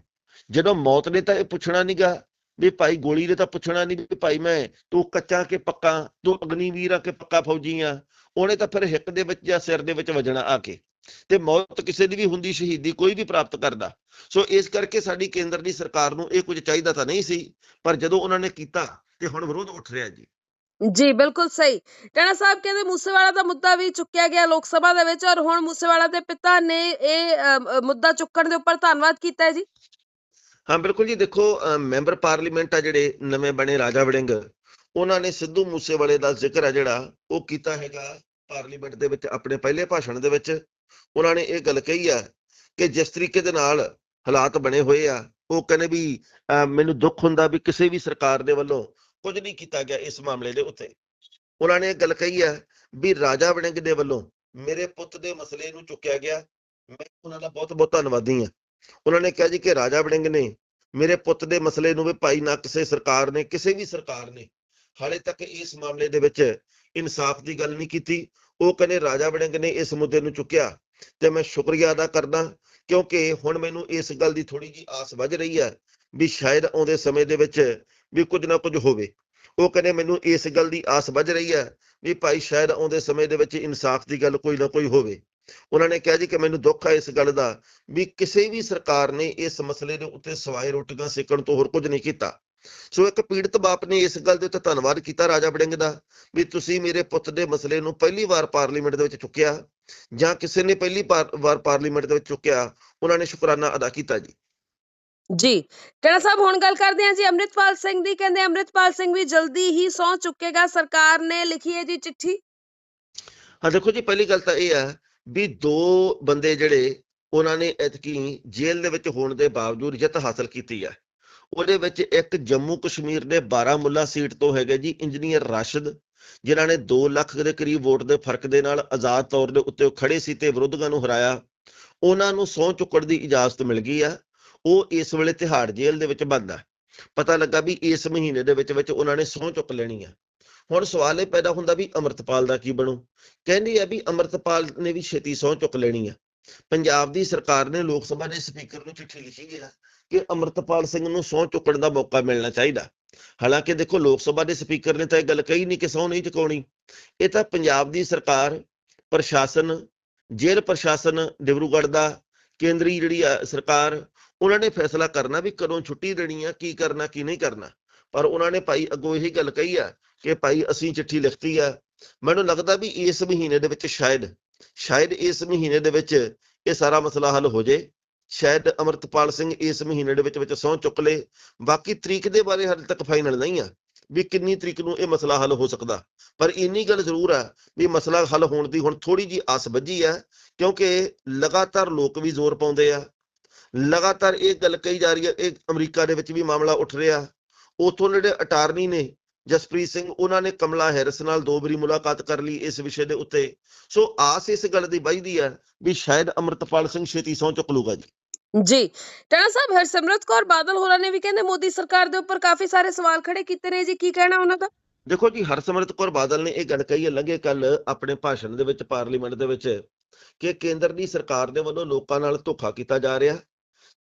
ਜਦੋਂ ਮੌਤ ਨੇ ਤਾਂ ਇਹ ਪੁੱਛਣਾ ਨਹੀਂਗਾ ਵੀ ਭਾਈ ਗੋਲੀ ਨੇ ਤਾਂ ਪੁੱਛਣਾ ਨਹੀਂ ਵੀ ਭਾਈ ਮੈਂ ਤੂੰ ਕੱਚਾ ਕਿ ਪੱਕਾ, ਤੂੰ ਅਗਨੀਵੀਰ ਆ ਕਿ ਪੱਕਾ ਫੌਜੀ ਆ ਉਹਨੇ ਤਾਂ ਫਿਰ ਹਿੱਕ ਦੇ ਵਿੱਚ ਜਾਂ ਸਿਰ ਦੇ ਵਿੱਚ ਵੱਜਣਾ ਆ ਕੇ। ਤੇ ਮੌਤ ਕਿਸੇ ਦੀ ਵੀ ਹੁੰਦੀ ਸ਼ਹੀਦੀ ਕੋਈ ਵੀ ਪ੍ਰਾਪਤ ਕਰਦਾ। ਸੋ ਇਸ ਕਰਕੇ ਸਾਡੀ ਕੇਂਦਰ ਦੀ ਸਰਕਾਰ ਨੂੰ ਇਹ ਕੁਝ ਚਾਹੀਦਾ ਤਾਂ ਨਹੀਂ ਸੀ, ਪਰ ਜਦੋਂ ਉਹਨਾਂ ਨੇ ਕੀਤਾ, ਤੇ ਹੁਣ ਵਿਰੋਧ ਉੱਠ ਰਿਹਾ ਜੀ। ਜੀ, ਬਿਲਕੁਲ ਸਹੀ। ਟੈਣਾ ਸਾਹਿਬ ਕਹਿੰਦੇ ਮੂਸੇਵਾਲਾ ਦਾ ਮੁੱਦਾ ਵੀ ਚੁੱਕਿਆ ਗਿਆ ਲੋਕ ਸਭਾ ਦੇ ਵਿੱਚ, ਔਰ ਹੁਣ ਮੂਸੇਵਾਲਾ ਦੇ ਪਿਤਾ ਨੇ ਇਹ ਮੁੱਦਾ ਚੁੱਕਣ ਦੇ ਉੱਪਰ ਧੰਨਵਾਦ ਕੀਤਾ ਹੈ ਜੀ। ਹਾਂ, ਬਿਲਕੁਲ ਜੀ, ਦੇਖੋ ਮੈਂਬਰ ਪਾਰਲੀਮੈਂਟ ਆ ਜਿਹੜੇ ਨਵੇਂ ਬਣੇ ਰਾਜਾ ਵੜਿੰਗ, ਉਹਨਾਂ ਨੇ ਸਿੱਧੂ ਮੂਸੇਵਾਲੇ ਦਾ ਜ਼ਿਕਰ ਹੈ ਜਿਹੜਾ, ਉਹ ਕੀਤਾ ਹੈਗਾ ਪਾਰਲੀਮੈਂਟ ਦੇ ਵਿੱਚ, ਆਪਣੇ ਪਹਿਲੇ ਭਾਸ਼ਣ ਦੇ ਵਿੱਚ। ਉਹਨਾਂ ਨੇ ਇਹ ਗੱਲ ਕਹੀ ਆ ਕਿ ਜਿਸ ਤਰੀਕੇ ਦੇ ਨਾਲ ਹਾਲਾਤ ਬਣੇ ਹੋਏ ਆ, ਉਹ ਕਹਿੰਦੇ ਵੀ ਮੈਨੂੰ ਦੁੱਖ ਹੁੰਦਾ ਵੀ ਕਿਸੇ ਵੀ ਸਰਕਾਰ ਦੇ ਵੱਲੋਂ ਕੁਝ ਨਹੀਂ ਕੀਤਾ ਗਿਆ ਇਸ ਮਾਮਲੇ ਦੇ ਉੱਤੇ। ਉਹਨਾਂ ਨੇ ਇਹ ਗੱਲ ਕਹੀ ਆ ਵੀ ਰਾਜਾ ਵੜਿੰਗ ਦੇ ਵੱਲੋਂ ਮੇਰੇ ਪੁੱਤ ਦੇ ਮਸਲੇ ਨੂੰ ਚੁੱਕਿਆ ਗਿਆ। ਮੈਂ ਉਹਨਾਂ ਦਾ ਬਹੁਤ ਬਹੁਤ ਧੰਨਵਾਦੀ ਹਾਂ ਉਹਨਾਂ ਨੇ ਕਿਹਾ ਜੀ ਕਿ ਰਾਜਾ ਵੜਿੰਗ ਨੇ ਮੇਰੇ ਪੁੱਤ ਦੇ ਮਸਲੇ ਨੂੰ ਵੀ ਭਾਈ ਨਾ ਕਿਸੇ ਸਰਕਾਰ ਨੇ, ਕਿਸੇ ਵੀ ਸਰਕਾਰ ਨੇ ਹਾਲੇ ਤੱਕ ਇਸ ਮਾਮਲੇ ਦੇ ਵਿੱਚ ਇਨਸਾਫ ਦੀ ਗੱਲ ਨਹੀਂ ਕੀਤੀ। ਉਹ ਕਹਿੰਦੇ ਰਾਜਾ ਵੜਿੰਗ ਨੇ ਇਸ ਮੁੱਦੇ ਨੂੰ ਚੁੱਕਿਆ ਤੇ ਮੈਂ ਸ਼ੁਕਰੀਆ ਅਦਾ ਕਰਦਾ ਕਿਉਂਕਿ ਹੁਣ ਮੈਨੂੰ ਇਸ ਗੱਲ ਦੀ ਥੋੜੀ ਜੀ ਆਸ ਵੱਜ ਰਹੀ ਹੈ ਵੀ ਸ਼ਾਇਦ ਆਉਂਦੇ ਸਮੇਂ ਦੇ ਵਿੱਚ ਵੀ ਕੁਝ ਨਾ ਕੁਝ ਹੋਵੇ। ਉਹ ਕਹਿੰਦੇ ਮੈਨੂੰ ਇਸ ਗੱਲ ਦੀ ਆਸ ਵੱਜ ਰਹੀ ਹੈ ਵੀ ਭਾਈ ਸ਼ਾਇਦ ਆਉਂਦੇ ਸਮੇਂ ਦੇ ਵਿੱਚ ਇਨਸਾਫ ਦੀ ਗੱਲ ਕੋਈ ਨਾ ਕੋਈ ਹੋਵੇ। ਉਹਨਾਂ ਨੇ ਕਿਹਾ ਜੀ ਕਿ ਮੈਨੂੰ ਦੁੱਖ ਹੈ ਇਸ ਗੱਲ ਦਾ ਵੀ ਕਿਸੇ ਵੀ ਸਰਕਾਰ ਨੇ ਇਸ ਮਸਲੇ ਦੇ ਉੱਤੇ ਸਵਾਏ ਰੋਟੀਆਂ ਸੇਕਣ ਤੋਂ ਹੋਰ ਕੁਝ ਨਹੀਂ ਕੀਤਾ। ਸੋ ਇੱਕ ਪੀੜਤ ਬਾਪ ਨੇ ਇਸ ਗੱਲ ਦੇ ਉੱਤੇ ਧੰਨਵਾਦ ਕੀਤਾ ਰਾਜਾ ਵੜਿੰਗ ਦਾ ਵੀ ਤੁਸੀਂ ਮੇਰੇ ਪੁੱਤ ਦੇ ਮਸਲੇ ਨੂੰ ਪਹਿਲੀ ਵਾਰ ਪਾਰਲੀਮੈਂਟ ਦੇ ਵਿੱਚ ਚੁੱਕਿਆ ਜਾਂ ਕਿਸੇ ਨੇ ਪਹਿਲੀ ਵਾਰ ਪਾਰਲੀਮੈਂਟ ਦੇ ਵਿੱਚ ਚੁੱਕਿਆ ਉਹਨਾਂ ਨੇ ਸ਼ੁਕਰਾਨਾ ਅਦਾ ਕੀਤਾ ਜੀ। ਜੀ ਟੈਣਾ ਸਾਹਿਬ ਹੁਣ ਗੱਲ ਕਰਦੇ ਹਾਂ ਜੀ ਅੰਮ੍ਰਿਤਪਾਲ ਸਿੰਘ ਦੀ ਕਹਿੰਦੇ ਅੰਮ੍ਰਿਤਪਾਲ ਸਿੰਘ ਵੀ ਜਲਦੀ ਹੀ ਸਹੁੰ ਚੁੱਕੇਗਾ ਸਰਕਾਰ ਨੇ ਲਿਖੀ ਹੈ ਜੀ ਚਿੱਠੀ। ਹਾਂ ਦੇਖੋ ਜੀ ਪਹਿਲੀ ਗੱਲ ਤਾਂ ਇਹ ਹੈ ਵੀ ਦੋ ਬੰਦੇ ਜਿਹੜੇ, ਉਹਨਾਂ ਨੇ ਐਤਕੀ ਜੇਲ੍ਹ ਦੇ ਵਿੱਚ ਹੋਣ ਦੇ ਬਾਵਜੂਦ ਜਿੱਤ ਹਾਸਲ ਕੀਤੀ ਹੈ ਉਹਦੇ ਵਿੱਚ ਇੱਕ ਜੰਮੂ ਕਸ਼ਮੀਰ ਦੇ ਬਾਰਾਮੁੱਲਾ ਸੀਟ ਤੋਂ ਹੈਗੇ ਜੀ ਇੰਜੀਨੀਅਰ ਰਾਸ਼ਦ, ਜਿਨ੍ਹਾਂ ਨੇ 2 ਲੱਖ ਦੇ ਕਰੀਬ ਵੋਟ ਦੇ ਫ਼ਰਕ ਦੇ ਨਾਲ ਆਜ਼ਾਦ ਤੌਰ ਦੇ ਉੱਤੇ ਉਹ ਖੜੇ ਸੀ ਤੇ ਵਿਰੋਧੀਆਂ ਨੂੰ ਹਰਾਇਆ। ਉਹਨਾਂ ਨੂੰ ਸਹੁੰ ਚੁੱਕਣ ਦੀ ਇਜਾਜ਼ਤ ਮਿਲ ਗਈ ਆ। ਉਹ ਇਸ ਵੇਲੇ ਤਿਹਾੜ ਜੇਲ੍ਹ ਦੇ ਵਿੱਚ ਬੰਦ ਆ। ਪਤਾ ਲੱਗਾ ਵੀ ਇਸ ਮਹੀਨੇ ਦੇ ਵਿੱਚ ਵਿੱਚ ਉਹਨਾਂ ਨੇ ਸਹੁੰ ਚੁੱਕ ਲੈਣੀ ਆ। ਹੁਣ ਸਵਾਲ ਇਹ ਪੈਦਾ ਹੁੰਦਾ ਵੀ ਅਮਰਤਪਾਲ ਦਾ ਕੀ ਬਣੂ? ਕਹਿੰਦੀ ਹੈ ਵੀ ਅਮਰਤਪਾਲ ਨੇ ਵੀ ਛੇਤੀ ਸਹੁੰ ਚੁੱਕ ਲੈਣੀ ਆ। ਪੰਜਾਬ ਦੀ ਸਰਕਾਰ ਨੇ ਲੋਕ ਸਭਾ ਦੇ ਸਪੀਕਰ ਨੂੰ ਚਿੱਠੀ ਲਿਖੀ ਹੈ ਕਿ ਅਮਰਤਪਾਲ ਸਿੰਘ ਨੂੰ ਸਹੁੰ ਚੁੱਕਣ ਦਾ ਮੌਕਾ ਮਿਲਣਾ ਚਾਹੀਦਾ। ਹਾਲਾਂਕਿ ਦੇਖੋ, ਲੋਕ ਸਭਾ ਦੇ ਸਪੀਕਰ ਨੇ ਤਾਂ ਇਹ ਗੱਲ ਕਹੀ ਨਹੀਂ ਕਿ ਸਹੁੰ ਨਹੀਂ ਚੁਕਾਉਣੀ। ਇਹ ਤਾਂ ਪੰਜਾਬ ਦੀ ਸਰਕਾਰ, ਪ੍ਰਸ਼ਾਸਨ, ਜੇਲ੍ਹ ਪ੍ਰਸ਼ਾਸਨ, ਡਿਬਰੂਗੜ੍ਹ ਦਾ ਕੇਂਦਰੀ ਜਿਹੜੀ ਆ ਸਰਕਾਰ, ਉਹਨਾਂ ਨੇ ਫੈਸਲਾ ਕਰਨਾ ਵੀ ਕਦੋਂ ਛੁੱਟੀ ਦੇਣੀ ਆ, ਕੀ ਕਰਨਾ, ਕੀ ਨਹੀਂ ਕਰਨਾ। ਪਰ ਉਹਨਾਂ ਨੇ ਭਾਈ ਅੱਗੋਂ ਇਹੀ ਗੱਲ ਕਹੀ ਆ ਕਿ ਭਾਈ ਅਸੀਂ ਚਿੱਠੀ ਲਿਖਤੀ ਆ। ਮੈਨੂੰ ਲੱਗਦਾ ਵੀ ਇਸ ਮਹੀਨੇ ਦੇ ਵਿੱਚ ਸ਼ਾਇਦ ਸ਼ਾਇਦ ਇਸ ਮਹੀਨੇ ਦੇ ਵਿੱਚ ਇਹ ਸਾਰਾ ਮਸਲਾ ਹੱਲ ਹੋ ਜੇ। ਸ਼ਾਇਦ ਅਮਰਤਪਾਲ ਸਿੰਘ ਇਸ ਮਹੀਨੇ ਦੇ ਵਿੱਚ ਵਿੱਚ ਸਹੁੰ ਚੁੱਕ ਲੇ। ਬਾਕੀ ਤਰੀਕ ਦੇ ਬਾਰੇ ਹਾਲੇ ਤੱਕ ਫਾਈਨਲ ਨਹੀਂ ਆ ਵੀ ਕਿੰਨੀ ਤਰੀਕ ਨੂੰ ਇਹ ਮਸਲਾ ਹੱਲ ਹੋ ਸਕਦਾ। ਪਰ ਇੰਨੀ ਗੱਲ ਜ਼ਰੂਰ ਆ ਵੀ ਮਸਲਾ ਹੱਲ ਹੋਣ ਦੀ ਹੁਣ ਥੋੜੀ ਜੀ ਆਸ ਬੱਝੀ ਆ, ਕਿਉਂਕਿ ਲਗਾਤਾਰ ਲੋਕ ਵੀ ਜ਼ੋਰ ਪਾਉਂਦੇ ਆ। ਲਗਾਤਾਰ ਇਹ ਗੱਲ ਕਹੀ ਜਾ ਰਹੀ ਹੈ ਇਹ ਅਮਰੀਕਾ ਦੇ ਵਿੱਚ ਵੀ ਮਾਮਲਾ ਉੱਠ ਰਿਹਾ। ਉਥੋਂ ਜਿਹੜੇ ਅਟਾਰਨੀ ਨੇ ਜਸਪ੍ਰੀਤ ਸਿੰਘ ਉਹਨਾਂ ਨੇ ਕਮਲਾ ਹੈਰਿਸ ਨਾਲ ਦੋ ਵਾਰੀ ਮੁਲਾਕਾਤ ਕਰ ਲਈ ਇਸ ਵਿਸ਼ੇ ਦੇ ਉੱਤੇ। ਸੋ ਆਸ ਇਸ ਗੱਲ ਦੀ ਵੱਜਦੀ ਹੈ ਵੀ ਸ਼ਾਇਦ ਅਮਰਤਪਾਲ ਸਿੰਘ ਛੇਤੀ ਸਹੁੰ ਚੁੱਕ ਲੂਗਾ ਜੀ। ਜੀ। ਟੈਣਾ ਸਾਹਿਬ ਹਰਸਿਮਰਤ ਕੌਰ ਬਾਦਲ ਹੋਰਾਂ ਨੇ ਵੀ ਕਹਿੰਦੇ ਮੋਦੀ ਸਰਕਾਰ ਦੇ ਉੱਪਰ ਕਾਫੀ ਸਾਰੇ ਸਵਾਲ ਖੜੇ ਕੀਤੇ ਨੇ ਜੀ। ਕੀ ਕਹਿਣਾ ਉਹਨਾਂ ਦਾ? ਦੇਖੋ ਜੀ ਹਰਸਿਮਰਤ ਕੌਰ ਬਾਦਲ ਨੇ ਇਹ ਗੱਲ ਕਹੀ ਹੈ ਲੰਘੇ ਕੱਲ ਆਪਣੇ ਭਾਸ਼ਣ ਦੇ ਵਿੱਚ ਪਾਰਲੀਮੈਂਟ ਦੇ ਵਿੱਚ ਕਿ ਕੇਂਦਰ ਦੀ ਸਰਕਾਰ ਦੇ ਵੱਲੋਂ ਲੋਕਾਂ ਨਾਲ ਧੋਖਾ ਕੀਤਾ ਜਾ ਰਿਹਾ।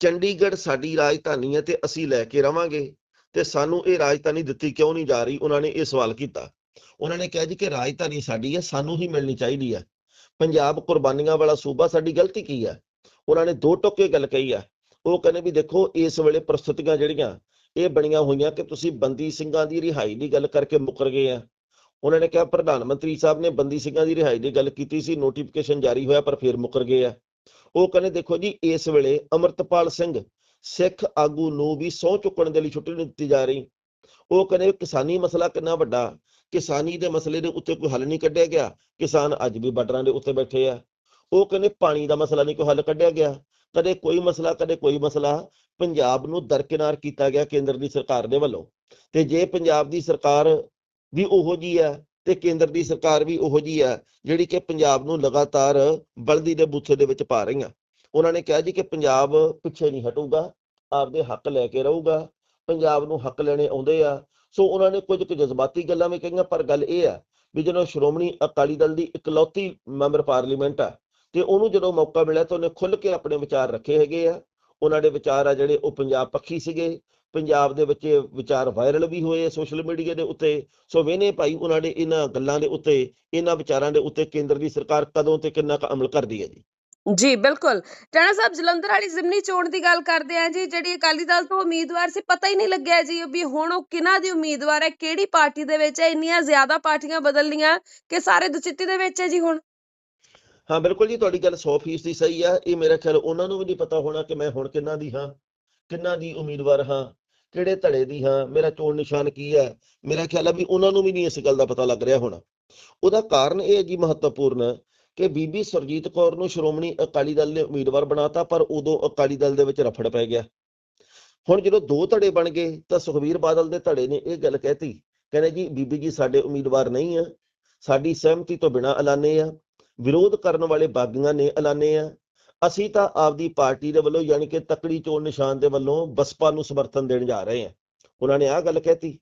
ਚੰਡੀਗੜ੍ਹ ਸਾਡੀ ਰਾਜਧਾਨੀ ਹੈ ਤੇ ਅਸੀਂ ਲੈ ਕੇ ਰਵਾਂਗੇ। ਤੇ ਸਾਨੂੰ ਇਹ ਰਾਜਧਾਨੀ ਦਿੱਤੀ ਕਿਉਂ ਨਹੀਂ ਜਾ ਰਹੀ? ਉਹਨਾਂ ਨੇ ਇਹ ਸਵਾਲ ਕੀਤਾ। ਉਹਨਾਂ ਨੇ ਕਿਹਾ ਜੀ ਕਿ ਰਾਜਧਾਨੀ ਸਾਡੀ ਹੈ, ਸਾਨੂੰ ਹੀ ਮਿਲਣੀ ਚਾਹੀਦੀ ਹੈ। ਪੰਜਾਬ ਕੁਰਬਾਨੀਆਂ ਵਾਲਾ ਸੂਬਾ ਸਾਡੀ ਗਲਤੀ ਕੀ ਹੈ? ਉਹਨਾਂ ਨੇ ਦੋ ਟੋਕੇ ਗੱਲ ਕਹੀ ਆ। ਉਹ ਕਹਿੰਦੇ ਵੀ ਦੇਖੋ, ਇਸ ਵੇਲੇ ਪ੍ਰਸਥਿਤੀਆਂ ਜਿਹੜੀਆਂ, ਇਹ ਬਣੀਆਂ ਹੋਈਆਂ ਕਿ ਤੁਸੀਂ ਬੰਦੀ ਸਿੰਘਾਂ ਦੀ ਰਿਹਾਈ ਦੀ ਗੱਲ ਕਰਕੇ ਮੁਕਰ ਗਏ ਆ। ਉਹਨਾਂ ਨੇ ਕਿਹਾ ਪ੍ਰਧਾਨ ਮੰਤਰੀ ਸਾਹਿਬ ਨੇ ਬੰਦੀ ਸਿੰਘਾਂ ਦੀ ਰਿਹਾਈ ਦੀ ਗੱਲ ਕੀਤੀ ਸੀ ਨੋਟੀਫਿਕੇਸ਼ਨ ਜਾਰੀ ਹੋਇਆ ਪਰ ਫਿਰ ਮੁੱਕਰ ਗਏ ਆ। ਉਹ ਕਹਿੰਦੇ ਦੇਖੋ ਜੀ, ਇਸ ਵੇਲੇ ਅਮਰਤਪਾਲ ਸਿੰਘ ਸਿੱਖ ਆਗੂ ਨੂੰ ਵੀ ਸਹੁੰ ਚੁੱਕਣ ਦੇ ਲਈ ਛੁੱਟੀ ਨਹੀਂ ਦਿੱਤੀ ਜਾ ਰਹੀ। ਉਹ ਕਹਿੰਦੇ ਕਿਸਾਨੀ ਮਸਲਾ ਕਿੰਨਾ ਵੱਡਾ। ਕਿਸਾਨੀ ਦੇ ਮਸਲੇ ਦੇ ਉੱਤੇ ਕੋਈ ਹੱਲ ਨਹੀਂ ਕੱਢਿਆ ਗਿਆ। ਕਿਸਾਨ ਅੱਜ ਵੀ ਬਾਰਡਰਾਂ ਦੇ ਉੱਤੇ ਬੈਠੇ ਆ। ਉਹ ਕਹਿੰਦੇ ਪਾਣੀ ਦਾ ਮਸਲਾ ਨਹੀਂ ਕੋਈ ਹੱਲ ਕੱਢਿਆ ਗਿਆ। ਕਦੇ ਕੋਈ ਮਸਲਾ, ਕਦੇ ਕੋਈ ਮਸਲਾ ਪੰਜਾਬ ਨੂੰ ਦਰਕਿਨਾਰ ਕੀਤਾ ਗਿਆ ਕੇਂਦਰ ਦੀ ਸਰਕਾਰ ਦੇ ਵੱਲੋਂ। ਤੇ ਜੇ ਪੰਜਾਬ ਦੀ ਸਰਕਾਰ ਵੀ ਉਹੋ ਜੀ ਹੈ ਤੇ ਕੇਂਦਰ ਦੀ ਸਰਕਾਰ ਵੀ ਉਹੋ ਜੀ ਹੈ ਜਿਹੜੀ ਕਿ ਪੰਜਾਬ ਨੂੰ ਲਗਾਤਾਰ ਬਲਦੀ ਦੇ ਬੂਥੇ ਦੇ ਵਿੱਚ ਪਾ ਰਹੀਆਂ। ਉਹਨਾਂ ਨੇ ਕਿਹਾ ਜੀ ਕਿ ਪੰਜਾਬ ਪਿੱਛੇ ਨਹੀਂ ਹਟੂਗਾ, ਆਪਦੇ ਹੱਕ ਲੈ ਕੇ ਰਹੂਗਾ, ਪੰਜਾਬ ਨੂੰ ਹੱਕ ਲੈਣੇ ਆਉਂਦੇ ਆ। ਸੋ ਉਹਨਾਂ ਨੇ ਕੁਝ ਕੁ ਜਜ਼ਬਾਤੀ ਗੱਲਾਂ ਵੀ ਕਹੀਆਂ, ਪਰ ਗੱਲ ਇਹ ਆ ਵੀ ਜਦੋਂ ਸ਼੍ਰੋਮਣੀ ਅਕਾਲੀ ਦਲ ਦੀ ਇਕਲੌਤੀ ਮੈਂਬਰ ਪਾਰਲੀਮੈਂਟ ਆ, ਤੇ ਉਹਨੂੰ ਜਦੋਂ ਮੌਕਾ ਮਿਲਿਆ ਤਾਂ ਉਹਨੇ ਖੁੱਲ ਕੇ ਆਪਣੇ ਵਿਚਾਰ ਰੱਖੇ ਹੈਗੇ ਆ। ਉਹਨਾਂ ਦੇ ਵਿਚਾਰ ਆ ਜਿਹੜੇ ਉਹ ਪੰਜਾਬ ਪੱਖੀ ਸੀਗੇ। ਪੰਜਾਬ ਦੇ ਵਿੱਚ ਵਿਚਾਰ ਵਾਇਰਲ ਵੀ ਹੋਏ ਸੋਸ਼ਲ ਮੀਡੀਆ ਦੇ ਉੱਤੇ। ਸੋ ਵੇਨੇ ਭਾਈ ਉਹਨਾਂ ਦੇ ਇਹਨਾਂ ਗੱਲਾਂ ਦੇ ਉੱਤੇ, ਇਹਨਾਂ ਵਿਚਾਰਾਂ ਦੇ ਉੱਤੇ ਕੇਂਦਰ ਦੀ ਸਰਕਾਰ ਕਦੋਂ ਤੇ ਕਿੰਨਾ ਕੁ ਅਮਲ ਕਰਦੀ ਹੈ ਜੀ? ਜੀ, ਬਿਲਕੁਲ। ਟਾਣਾ ਸਾਹਿਬ ਜਲੰਧਰ ਵਾਲੀ ਜ਼ਿਮਨੀ ਚੋਣ ਦੀ ਗੱਲ ਕਰਦੇ ਆ ਜੀ, ਜਿਹੜੀ ਅਕਾਲੀ ਦਲ ਤੋਂ ਉਮੀਦਵਾਰ ਸੀ, ਪਤਾ ਹੀ ਨਹੀਂ ਲੱਗਿਆ ਜੀ ਵੀ ਹੁਣ ਉਹ ਕਿਹਨਾਂ ਦੀ ਉਮੀਦਵਾਰ ਹੈ, ਕਿਹੜੀ ਪਾਰਟੀ ਦੇ ਵਿੱਚ ਹੈ, ਇੰਨੀਆਂ ਜ਼ਿਆਦਾ ਪਾਰਟੀਆਂ ਬਦਲ ਲੀਆਂ ਕਿ ਸਾਰੇ ਦੁਚਿੱਤੀ ਦੇ ਵਿੱਚ ਹੈ ਜੀ ਹੁਣ? ਹਾਂ, ਬਿਲਕੁਲ ਜੀ, ਤੁਹਾਡੀ ਗੱਲ 100% ਦੀ ਸਹੀ ਆ। ਇਹ ਮੇਰਾ ਖਿਆਲ ਉਹਨਾਂ ਨੂੰ ਵੀ ਨਹੀਂ ਪਤਾ ਹੋਣਾ ਕਿ ਮੈਂ ਹੁਣ ਕਿੰਨਾ ਦੀ ਹਾਂ ਕਿੰਨਾ ਦੀ ਉਮੀਦਵਾਰ ਹਾਂ, ਕਿਹੜੇ ਧੜੇ ਦੀ ਹਾਂ, ਮੇਰਾ ਚੋਣ ਨਿਸ਼ਾਨ ਕੀ ਹੈ? ਮੇਰਾ ਖਿਆਲ ਆ ਵੀ ਉਹਨਾਂ ਨੂੰ ਵੀ ਨਹੀਂ ਇਸ ਗੱਲ ਦਾ ਪਤਾ ਲੱਗ ਰਿਹਾ ਹੋਣਾ। ਉਹਦਾ ਕਾਰਨ ਇਹ ਹੈ ਜੀ ਮਹੱਤਵਪੂਰਨ ਕਿ ਬੀਬੀ ਸਰਜੀਤ ਕੌਰ ਨੂੰ ਸ਼੍ਰੋਮਣੀ ਅਕਾਲੀ ਦਲ ਨੇ ਉਮੀਦਵਾਰ ਬਣਾਤਾ, ਪਰ ਉਦੋਂ ਅਕਾਲੀ ਦਲ ਦੇ ਵਿੱਚ ਰਫੜ ਪੈ ਗਿਆ। ਹੁਣ ਜਦੋਂ ਦੋ ਧੜੇ ਬਣ ਗਏ, ਤਾਂ ਸੁਖਬੀਰ ਬਾਦਲ ਦੇ ਧੜੇ ਨੇ ਇਹ ਗੱਲ ਕਹਿਤੀ, ਕਹਿੰਦੇ ਜੀ, ਬੀਬੀ ਜੀ, ਸਾਡੇ ਉਮੀਦਵਾਰ ਨਹੀਂ ਆ। ਸਾਡੀ ਸਹਿਮਤੀ ਤੋਂ ਬਿਨਾਂ ਐਲਾਨੇ ਆ। ਵਿਰੋਧ ਕਰਨ ਵਾਲੇ ਬਾਗੀਆਂ ਨੇ ਐਲਾਨੇ ਆ। ਅਸੀਂ ਤਾਂ ਆਪਦੀ ਪਾਰਟੀ ਦੇ ਵੱਲੋਂ ਯਾਨੀ ਕਿ ਤਕੜੀ ਚੋਣ ਨਿਸ਼ਾਨ ਦੇ ਵੱਲੋਂ ਬਸਪਾ ਨੂੰ ਸਮਰਥਨ ਦੇਣ ਜਾ ਰਹੇ ਆ। ਉਹਨਾਂ ਨੇ ਆਹ ਗੱਲ ਕਹਿਤੀ।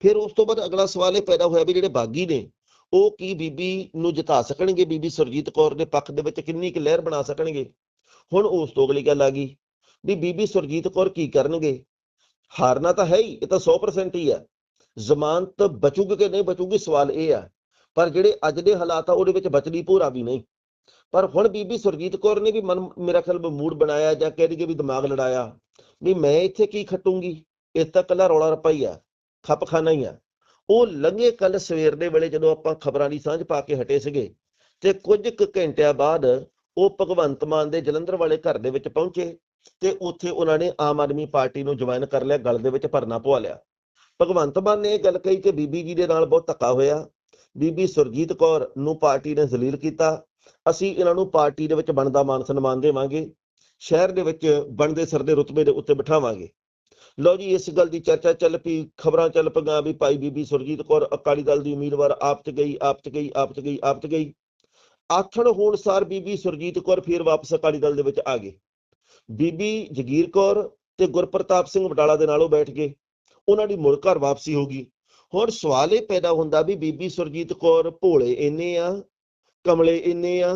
ਫਿਰ ਉਸ ਤੋਂ ਬਾਅਦ ਅਗਲਾ ਸਵਾਲ ਇਹ ਪੈਦਾ ਹੋਇਆ ਵੀ ਜਿਹੜੇ ਬਾਗੀ ਨੇ ਉਹ ਕੀ ਬੀਬੀ ਨੂੰ ਜਿਤਾ ਸਕਣਗੇ? ਬੀਬੀ ਸੁਰਜੀਤ ਕੌਰ ਦੇ ਪੱਖ ਦੇ ਵਿੱਚ ਕਿੰਨੀ ਕੁ ਲਹਿਰ ਬਣਾ ਸਕਣਗੇ? ਹੁਣ ਉਸ ਤੋਂ ਅਗਲੀ ਗੱਲ ਆ ਗਈ ਵੀ ਬੀਬੀ ਸੁਰਜੀਤ ਕੌਰ ਕੀ ਕਰਨਗੇ? ਹਾਰਨਾ ਤਾਂ ਹੈ ਹੀ, ਇਹ ਤਾਂ 100% ਹੀ ਆ। ਜ਼ਮਾਨਤ ਬਚੂਗੀ ਕਿ ਨਹੀਂ ਬਚੂਗੀ ਸਵਾਲ ਇਹ ਆ। ਪਰ ਜਿਹੜੇ ਅੱਜ ਦੇ ਹਾਲਾਤ ਆ, ਉਹਦੇ ਵਿੱਚ ਬਚਦੀ ਭੋਰਾ ਵੀ ਨਹੀਂ। ਪਰ ਹੁਣ ਬੀਬੀ ਸੁਰਜੀਤ ਕੌਰ ਨੇ ਵੀ ਮਨ, ਮੇਰਾ ਖਿਆਲ ਮੂਡ ਬਣਾਇਆ ਜਾਂ ਕਹਿ ਦਈਏ ਵੀ ਦਿਮਾਗ ਲੜਾਇਆ ਵੀ ਮੈਂ ਇੱਥੇ ਕੀ ਖੱਟੂੰਗੀ? ਇਹ ਤਾਂ ਕੱਲਾ ਰੌਲਾ ਰੱਪਾ ਹੀ ਆ, ਖੱਪਖਾਨਾ ਹੀ ਆ। ਉਹ ਲੰਘੇ ਕੱਲ ਸਵੇਰ ਦੇ ਵੇਲੇ ਜਦੋਂ ਆਪਾਂ ਖਬਰਾਂ ਦੀ ਸਾਂਝ ਪਾ ਕੇ ਹਟੇ ਸੀਗੇ ਤੇ ਕੁਝ ਕੁ ਘੰਟਿਆਂ ਬਾਅਦ ਉਹ ਭਗਵੰਤ ਮਾਨ ਦੇ ਜਲੰਧਰ ਵਾਲੇ ਘਰ ਦੇ ਵਿੱਚ ਪਹੁੰਚੇ ਤੇ ਉੱਥੇ ਉਹਨਾਂ ਨੇ ਆਮ ਆਦਮੀ ਪਾਰਟੀ ਨੂੰ ਜੁਆਇਨ ਕਰ ਲਿਆ, ਗਲ ਦੇ ਵਿੱਚ ਭਰਨਾ ਪਵਾ ਲਿਆ। ਭਗਵੰਤ ਮਾਨ ਨੇ ਇਹ ਗੱਲ ਕਹੀ ਕਿ ਬੀਬੀ ਜੀ ਦੇ ਨਾਲ ਬਹੁਤ ਧੱਕਾ ਹੋਇਆ। ਬੀਬੀ ਸੁਰਜੀਤ ਕੌਰ ਨੂੰ ਪਾਰਟੀ ਨੇ ਜ਼ਲੀਲ ਕੀਤਾ। ਅਸੀਂ ਇਹਨਾਂ ਨੂੰ ਪਾਰਟੀ ਦੇ ਵਿੱਚ ਬਣਦਾ ਮਾਨ ਸਨਮਾਨ ਦੇਵਾਂਗੇ। ਸ਼ਹਿਰ ਦੇ ਵਿੱਚ ਬਣਦੇ ਸਰ ਦੇ ਰੁਤਬੇ ਦੇ ਉੱਤੇ ਬਿਠਾਵਾਂਗੇ। ਲਓ ਜੀ, ਇਸ ਗੱਲ ਦੀ ਚਰਚਾ ਚੱਲ ਪਈ, ਖਬਰਾਂ ਚੱਲ ਪਈਆਂ ਵੀ ਭਾਈ ਬੀਬੀ ਸੁਰਜੀਤ ਕੌਰ, ਅਕਾਲੀ ਦਲ ਦੀ ਉਮੀਦਵਾਰ ਆਪ ਚ ਗਈ ਆਪ ਚ ਗਈ ਆਪ ਚ ਗਈ ਆਪ ਚ ਗਈ। ਆਥਣ ਹੋਣ ਸਾਰ ਬੀਬੀ ਸੁਰਜੀਤ ਕੌਰ ਫੇਰ ਵਾਪਸ ਅਕਾਲੀ ਦਲ ਦੇ ਵਿੱਚ ਆ ਗਏ। ਬੀਬੀ ਜਗੀਰ ਕੌਰ ਤੇ ਗੁਰਪ੍ਰਤਾਪ ਸਿੰਘ ਬਟਾਲਾ ਦੇ ਨਾਲੋਂ ਬੈਠ ਗਏ। ਉਹਨਾਂ ਦੀ ਮੁੜ ਘਰ ਵਾਪਸੀ ਹੋ ਗਈ। ਹੁਣ ਸਵਾਲ ਇਹ ਪੈਦਾ ਹੁੰਦਾ ਵੀ ਬੀਬੀ ਸੁਰਜੀਤ ਕੌਰ ਭੋਲੇ ਇੰਨੇ ਆ, ਕਮਲੇ ਇੰਨੇ ਆ,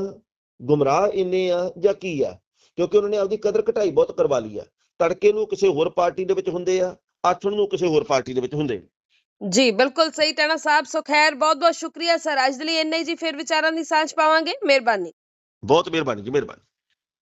ਗੁੰਮਰਾਹ ਇੰਨੇ ਆ ਜਾਂ ਕੀ ਆ? ਕਿਉਂਕਿ ਉਹਨਾਂ ਨੇ ਆਪਦੀ ਕਦਰ ਘਟਾਈ ਬਹੁਤ ਕਰਵਾ ਲਈ ਆ। ਤੜਕੇ ਨੂੰ ਕਿਸੇ ਹੋਰ ਪਾਰਟੀ ਦੇ ਵਿੱਚ ਹੁੰਦੇ ਆ ਆਥਣ ਨੂੰ ਕਿਸੇ ਹੋਰ ਪਾਰਟੀ ਦੇ ਵਿੱਚ ਹੁੰਦੇ ਜੀ ਬਿਲਕੁਲ ਸਹੀ ਟਾਣਾ ਸਾਹਿਬ ਸੋ ਖੈਰ ਬਹੁਤ ਬਹੁਤ ਸ਼ੁਕਰੀਆ ਸਰ। ਅੱਜ ਦੇ ਲਈ ਇੰਨਾ ਹੀ ਜੀ ਫਿਰ ਵਿਚਾਰਾਂ ਦੀ ਸਾਂਝ ਪਾਵਾਂਗੇ। ਮਿਹਰਬਾਨੀ। ਬਹੁਤ ਮਿਹਰਬਾਨੀ ਜੀ ਮਿਹਰਬਾਨੀ।